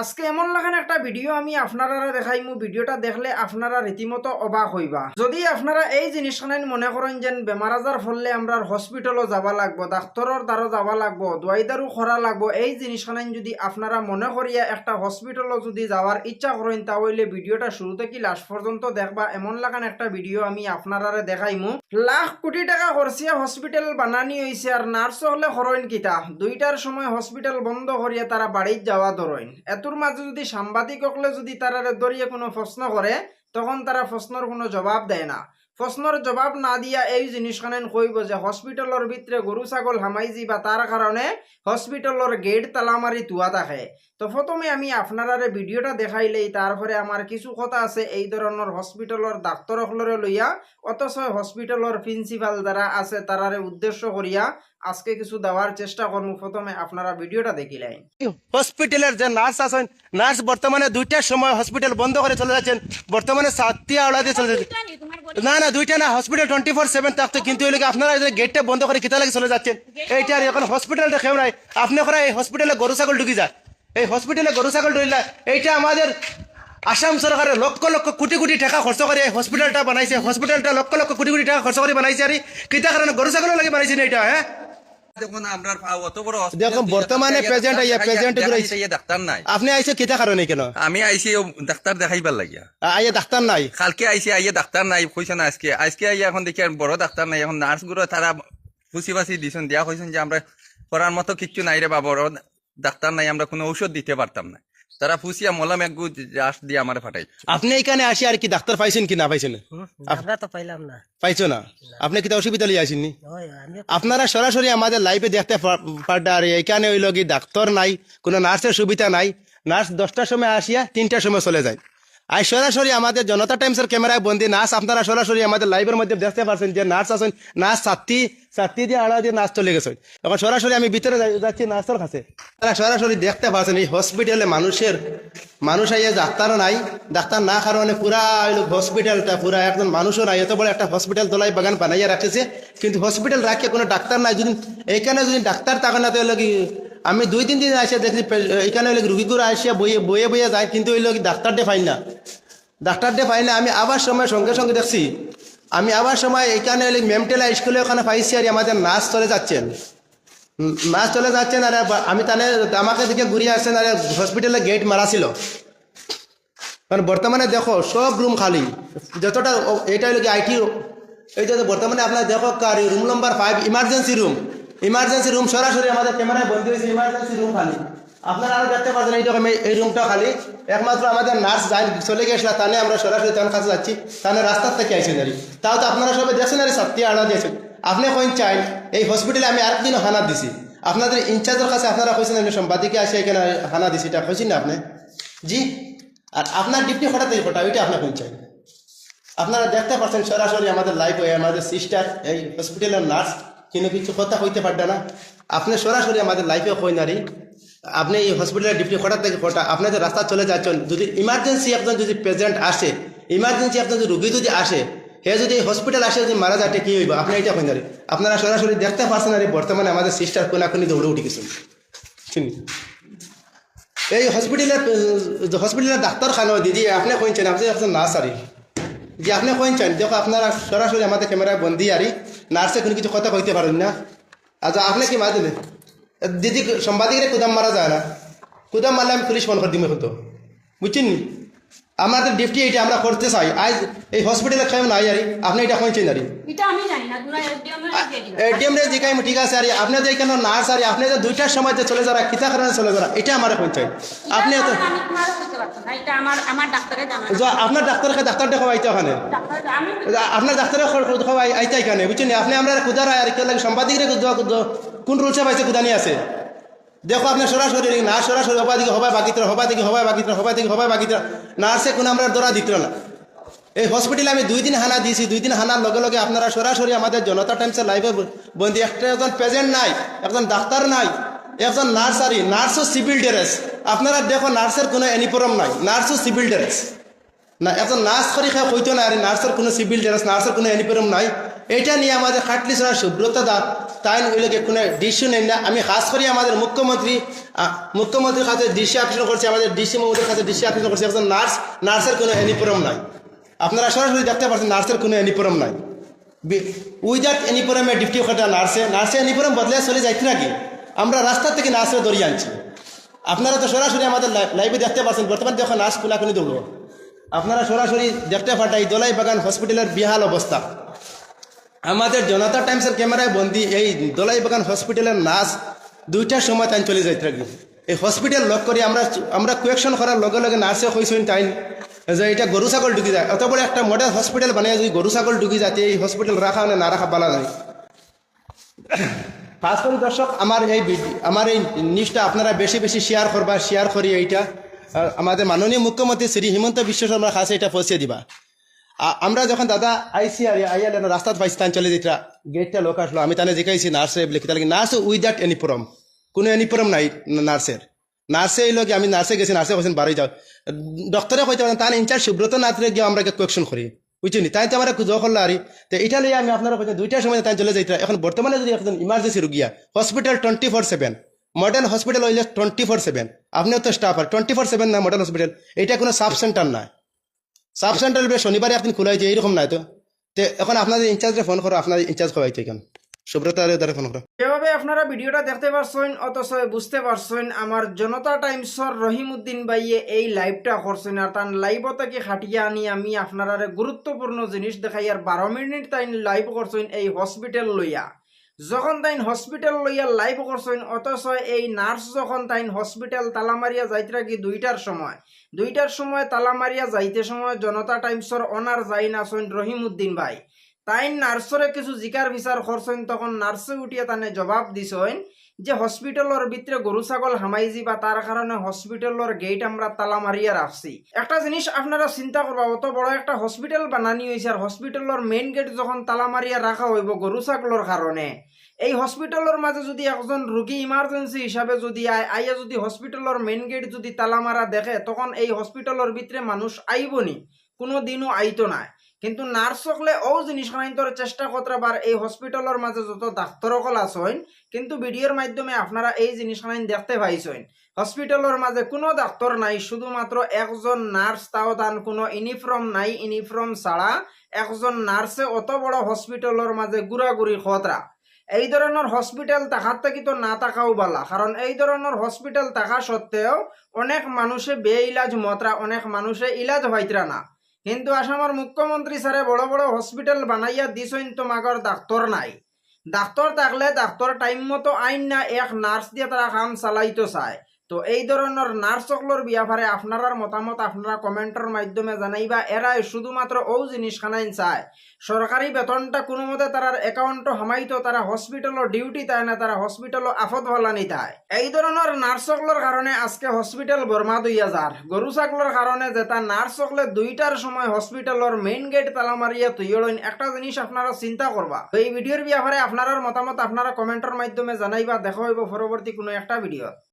আজকে এমন লাগান একটা ভিডিও আমি আপনারা দেখাইমু ভিডিওটা দেখলে আপনারা রীতিমতো অবাক হইবা। যদি আপনারা এই জিনিসখান মনে করেন যেন বেমার আজার ফললে আমরা হসপিটালও যাবা লাগবো ডাক্তরের দ্বারও যাবা লাগবো দোয়াইদারও করা লাগবো, এই জিনিসখান যদি আপনারা মনে করিয়া একটা হসপিটালও যদি যাওয়ার ইচ্ছা করেন, তাহলে ভিডিওটা শুরু থেকে লাস্ট পর্যন্ত দেখবা, এমন লাগান একটা ভিডিও আমি আপনারা দেখাইমু লাখ কোটি টাকা খরচিয়া হসপিটাল বানানি হয়েছে আর নার্স হলে হরইন কিতা? দুইটার সময় হসপিটাল বন্ধ করিয়া তারা বাড়িত যাওয়া ধরইন। এতুর মাঝে যদি সাংবাদিক হকলে যদি তারা দরিয়ে কোনো প্রশ্ন করে, তখন তারা প্রশ্নর কোনো জবাব দেয় না। প্রশ্নর জবাব না দিয়া এই জিনিসখানেন কইব যে হসপিটালের ভিতরে গরু ছাগল, হামাইজি বা তার কারণে হসপিটালের গেট তালা মারি তুয়া থাকে তো প্রথমে আমি আপনারারে ভিডিওটা দেখাইলেই তারপরে আমার কিছু কথা আছে এই ধরনের হসপিটালের ডাক্তরসকলরে লইয়া, অথচ হসপিটালের প্রিন্সিপাল যারা আছে তারারে উদ্দেশ্য করিয়া আজকে কিছু দেওয়ার চেষ্টা করব প্রথমে আপনারা ভিডিওটা দেখিলেন হসপিটালের যে নার্স আছেন নার্স বর্তমানে দুইটার সময় হসপিটাল বন্ধ করে চলে যাচ্ছেন বর্তমানে সাতটিয়া আওড়া দিয়ে চলে যাচ্ছেন না না, দুইটা না হসপিটাল টোয়েন্টি ফোর সেভেন থাকতো কিন্তু এলাকা আপনারা গেটটা বন্ধ করে কিতা লাগে চলে যাচ্ছেন এইটা আর এখন হসপিটালটা খেয়ে নাই। আপনি করে এই হসপিটালে গরু, ছাগল ঢুকি যায় এই হসপিটালে গরু, ছাগল ঢুকলা এইটা আমাদের আসাম সরকারের লক্ষ লক্ষ কোটি কোটি টাকা খরচ করে হসপিটালটা বানাইছে। হসপিটালটা লক্ষ লক্ষ কোটি কোটি টাকা খরচ করে বানাইছে আর। কিতা কারণে গরু ছাগল লাগে বানাইছে না এটা হ্যাঁ? দেখুন আমরা অত বর্তমানে patient আইয়া, patient গুলো আইছে। আইয়া ডাক্তার নাই। আপনি আইসে কিতা কারণে কেন? আমি আইছি ডাক্তার দেখাইবার লাগিয়া। আইয়া ডাক্তার নাই? কালকে আইছি আইয়া ডাক্তার নাই কইছে না আজকে। আজকে আইয়া এখন দেখি আর বড় ডাক্তার নাই। এখন নার্সগুলো তারা ফুসি ফাসি দিছেন। দিয়া কইছেন যে আমরা করার মতো কিচ্ছু নাই রে বা বড় ডাক্তার নাই আমরা কোনো ঔষধ দিতে পারতাম না। তারা ফুসিয়া মলাম এক আস দিয়ে আমার ফাটাই আপনি এখানে আসি আর কি ডাক্তার পাইছেন কি না পাইছেন? আমরা তো পাইলাম না। পাইছো না? আপনি কি অসুবিধা লিয়ে আসেননি? আপনারা সরাসরি আমাদের লাইফে দেখতে পারটা আর এখানে ওই লোক ডাক্তার নাই কোনো নার্সের সুবিধা নাই। নার্স দশটার সময় আসিয়া তিনটার সময় চলে যায়। আর সরাসরি আমাদের জনতা টাইমসের ক্যামেরায় বন্দি। নার্স, আপনারা সরাসরি আমাদের লাইভের মধ্যে দেখতে পারছেন যে নার্স আছেন। নার্স ছাত্রী ছাত্রী দিয়ে আড়া দিয়ে নার্স চলে গেছে। এখন সরাসরি আমি ভিতরে যাচ্ছি নার্সের কাছে। তারা সরাসরি দেখতে পাচ্ছেন এই হসপিটালে মানুষের মানুষ আইয়া ডাক্তারও নাই। ডাক্তার না কারণে পুরা হসপিটালটা পুরা একজন মানুষও নাই। এত বড় একটা হসপিটাল তোলাই বাগান বানাইয়া রাখতেছে। কিন্তু হসপিটাল রাখিয়ে কোনো ডাক্তার নাই। যদি এইখানে যদি ডাক্তার থাকে না তো এলো কি আমি দুই, তিন দিন আসে দেখছি এখানে হইলে রুগীগুলো আসিয়া বইয়ে বইয়ে বইয়ে যায়, কিন্তু ওই লোক ডাক্তার ডে পাই না। ডাক্তার ডে পাই না, আমি আবার সময় সঙ্গে সঙ্গে দেখছি। আমি আবার সময় এখানে হলে মেমটেলা স্কুলে ওখানে পাইছি আর আমাদের নার্স চলে যাচ্ছেন। নার্স চলে যাচ্ছেন আর আমি তাহলে আমাকে দিকে ঘুরিয়ে আসছেন আর হসপিটালে গেট মারা ছিল। কারণ বর্তমানে দেখো, সব রুম খালি। যতটা এইটা হলো কি আইটি এই যে বর্তমানে আপনার দেখো কার room number five emergency room emergency room সরাসরি আমাদের ক্যামেরায় বন্দি হয়েছে ইমার্জেন্সি রুম খালি। আপনারা আরও দেখতে পাচ্ছেন এই রকম এই রুমটা খালি। একমাত্র আমাদের নার্স যাই চলে গেছিল তানে আমরা সরাসরি তার কাছে যাচ্ছি। তাহলে রাস্তার থেকে আইসেন আর তাও তো আপনারা সবাই দেখছেন আর সত্যি আড়া দিয়েছেন। আপনি কইন চাই, এই হসপিটালে আমি আরেকদিন হানা দিছি। আপনাদের ইনচার্জের কাছে আপনারা কইছেন, আমি সম্পাদিকে আসে, এখানে হানা দিছি, এটা কইছেন না আপনি? জি? আর আপনার ডিউটি হঠাৎ এই ঘটা ওইটা আপনার কোন চাই। আপনারা দেখতে পাচ্ছেন সরাসরি আমাদের লাইভ হয়ে আমাদের সিস্টার এই হসপিটালের নার্স কিন্তু কিছু কথা হইতে পারবে না। আপনি সরাসরি আমাদের লাইফে হই নারী আপনি এই হসপিটালের ডিউটি হঠাৎ থেকে কটা? আপনি যে রাস্তা চলে যাচ্ছেন, যদি ইমার্জেন্সি একজন যদি পেশেন্ট আসে ইমার্জেন্সি একজন যদি রুগী যদি আসে, হে যদি হসপিটাল আসে, যদি মারা যাতে কি হইব? আপনি এটা হই নারী আপনারা সরাসরি দেখতে পাচ্ছেন আর বর্তমানে আমাদের সিস্টার কোনাকুনি দৌড়ে উঠে গেছেন এই হসপিটালের হসপিটালের ডাক্তারখানা, দিদি, আপনি কইছেন, আপনি নার্স আরি। যে আপনি কইছেন, দেখো, আপনারা সরাসরি আমাদের ক্যামেরায় বন্দি আরি। নার্সে কোনো কিছু কথা কইতে পারেন না। আচ্ছা আপনি কি মার দিলে দিদি, সাংবাদিকরা কুদাম মারা যায় না। কুদাম মারলে আমি পুলিশ ফোন করে দিবে হতো। বুঝছেন? আমাদের ডিউটি এইটা আমরা করতে চাই। আজ এই হসপিটালে খাই নাই আরি আপনি এটা কইছেন আরি। এটা এটিএম রে জিকাই ঠিক আছে আরে আপনি যে কেন নার্স আরে আপনি যে দুইটার সময় যে চলে যারা কিতা কারণে চলে যারা এটা আমার কইছেন আপনি তো এটা আমি তোমার বলতে পারতাম না এটা আমার আমার ডাক্তারে জানা যা আপনার ডাক্তারকে ডাক্তার দেখাও আইতে ওখানে আপনার ডাক্তারের দেখাও আইতে এখানে বুঝছেন আপনি আমরা কুদার আর কেউ লাগে সাংবাদিকরে কোন রুলসে পাইছে কুদানি আছে। দেখো আপনি সরাসরি না, সরাসরি হবা দিকে, হবাই বাকিতে হবা দিকে, হবাই বাকিতে হবা দিকে, হবাই বাকিতে নার্সে কোনো আমরা দৌড়া দিত না। এই হসপিটালে আমি দুই দিন হানা দিয়েছি, দুই দিন হানার লগে লগে আপনারা সরাসরি আমাদের জনতা টাইমসের লাইভে বন্দি। একটা একজন পেশেন্ট নাই, একজন ডাক্তার নাই, একজন নার্সারি নার্সও সিভিল ড্রেস আপনারা দেখো নার্সের কোনো ইউনিফর্ম নাই নার্সও সিভিল ড্রেস না, একজন নার্স করে খাই হইতো না, আর নার্সের কোনো সিভিল ড্রেস নার্সের কোনো ইউনিফর্ম নাই। এটা নিয়ে আমাদের খাটলি ছাড়া সুব্রত দা তাই ওইগুলোকে কোনো ডিসিশন নেন না। আমি খাস করে আমাদের মুখ্যমন্ত্রী মুখ্যমন্ত্রীর কাছে দৃষ্টি আকর্ষণ করছি, আমাদের ডিসি মহোদয়ের কাছে দৃষ্টি আকর্ষণ করছে। একজন নার্স, নার্সের কোনো এনিপ্রম নাই। আপনারা সরাসরি দেখতে পাচ্ছেন নার্সের কোনো এনিপ্রম নাই। উইদাউট এনিপ্রমে ডিউটি কটা নার্সে। নার্সে এনিপ্রম বদলে চলে যাইতে নাকি? আমরা রাস্তা থেকে নার্সে দড়িয়ে আনছি। আপনারা তো সরাসরি আমাদের লাইভে দেখতে পাচ্ছেন, বর্তমানে যখন নার্স খোলাখুলি দেবো আপনারা সরাসরি দেখতে পাঠাই দোলাই বাগান হসপিটালের বিহাল অবস্থা। আমাদের জনতা টাইমসের ক্যামেরায় বন্দি, এই দোলাই বাগান হসপিটালের নার্স দুইটার সময় তাই চলে যাইতে থাকি এই হসপিটাল লক করে আমরা আমরা কোয়েকশন করার লগে লগে নার্সে কইসইন তাই যে এটা গরু ছাগল ঢুকি যায়। অত বড় একটা মডেল হসপিটাল বানিয়ে যদি গরু ছাগল ঢুকি যায় এই হসপিটাল রাখা মানে না রাখা বালা যায় করে দর্শক, আমার এই আমার এই নিউজটা আপনারা বেশি বেশি শেয়ার করবা শেয়ার করি এইটা। আমাদের মাননীয় মুখ্যমন্ত্রী শ্রী হিমন্ত বিশ্ব শর্মা খাস এটা পৌঁছে দিবা। আমরা যখন দাদা আইসি আর আইয়াল রাস্তাত পাইছি তান চলে যেটা গেটটা লোক আসলো। আমি তানে জিকাইছি নার্সে বলে তাহলে নার্স উইদাউট এনিফর্ম কোনো এনিফর্ম নাই নার্সের নার্সে এই লোক আমি নার্সে গেছি নার্সে বলছেন বাড়ি যাও। ডক্টরে কইতে পারেন তার ইনচার্জ সুব্রত নাথরে গিয়ে আমরা কোয়েকশন করি। বুঝছি তাই তো আমরা খুঁজো করল আর তো এটা লইয়া আমি আপনারা বলছেন দুইটার সময় তাই চলে যাইতে এখন বর্তমানে যদি একজন emergency রুগিয়া hospital twenty four seven model hospital হইলে টোয়েন্টি ফোর সেভেন আপনিও তো স্টাফ আর টোয়েন্টি ফোর সেভেন না মডেল হসপিটাল এটা কোনো সাব সেন্টার না। সাব সেন্টার বেশ, শনিবারে একদিন খোলা হয়েছে এইরকম নাই তো। তে এখন আপনাদের ইনচার্জে ফোন করো, আপনাদের ইনচার্জ খাওয়াইতে কেন সুব্রত আর দ্বারা যেভাবে আপনারা ভিডিওটা দেখতে পারছেন, অথচ বুঝতে পারছেন, আমার জনতা টাইমসর রহিমউদ্দিন ভাইয়ে এই লাইভটা করছেন, আর তার লাইভ থেকে খাটিয়ে আনি আমি আপনারা গুরুত্বপূর্ণ জিনিস দেখাই, আর বারো মিনিট তাই লাইভ করছেন এই হসপিটাল লইয়া। যখন তাইন হসপিটাল লইয়া লাইভ করছেন অথচ এই নার্স যখন তাইন হসপিটাল তালামারিয়া যাইতে রাখি দুইটার সময়। দুইটার সময় তালামারিয়া যাইতে সময় জনতা টাইমসর অনার যাই নাছেন রহিমউদ্দিন ভাই। তাই নার্সরে কিছু জিকার বিচার করছেন তখন নার্সে উঠিয়া তানে জবাব দিছেন যে হসপিটালের ভিতরে গরু ছাগল হামাইজি বা তার কারণে হসপিটালের গেট আমরা তালা মারিয়া রাখছি একটা জিনিস আপনারা চিন্তা করবা অত বড় একটা হসপিটাল বানানি হয়েছে আর হসপিটালের মেইন গেট যখন তালা মারিয়া রাখা হইব গরু ছাগলের কারণে এই হসপিটালের মাঝে যদি একজন রোগী ইমার্জেন্সি হিসাবে যদি আয় আইয়া যদি হসপিটালের মেইন গেট যদি তালা মারা দেখে, তখন এই হসপিটালের ভিতরে মানুষ আইবনি কোনো দিনও আইতো না কিন্তু নার্স সকলে ও জিনিস খানাইতর চেষ্টা করতে বার এই হসপিটালের মাঝে যত ডাক্তার সকল আছেন কিন্তু ভিডিওর মাধ্যমে আপনারা এই জিনিস দেখতে পাইছেন হসপিটালের মাঝে কোনো ডাক্তার নাই, শুধুমাত্র একজন নার্স তাও তান কোনো ইউনিফর্ম নাই ইউনিফর্ম ছাড়া একজন নার্সে অত বড় হসপিটালের মাঝে ঘুরাঘুরি খতরা এই ধরনের হসপিটাল থাকার থেকে তো না থাকাও বালা কারণ এই ধরনের হসপিটাল থাকা সত্ত্বেও অনেক মানুষে বে ইলাজ মতরা অনেক মানুষে ইলাজ হইতরা না। কিন্তু আসামের মুখ্যমন্ত্রী স্যারে বড় বড় হসপিটাল বানাইয়া দিছেন তোমাগর ডাক্তর নাই। ডাক্তর থাকলে ডাক্তর টাইম মতো আইন না, এক নার্স দিয়ে তারা কাম চালাইতো চায় তো এই ধরনের নার্স সকলের ব্যাপারে আপনার মতামত আপনারা কমেন্টের মাধ্যমে জানাইবা। এরাই শুধুমাত্র ও জিনিস খানাইন চায় সরকারি বেতনটা কোনো মতে তারার অ্যাকাউন্টও হামাইতো তারা হসপিটালও ডিউটি তাই না তারা হসপিটালও আফত ভালানি তাই। এই ধরনের নার্স সকলের কারণে আজকে হসপিটাল বর্মাদ হইয়া যার গরু ছাগলের কারণে যে তার নার্স দুইটার সময় হসপিটালের মেইন গেট তালা মারিয়া তুইলইন একটা জিনিস আপনারা চিন্তা করবা তো এই ভিডিওর ব্যাপারে আপনার মতামত, আপনারা কমেন্টের মাধ্যমে জানাইবা। দেখা হইব পরবর্তী কোনো একটা ভিডিও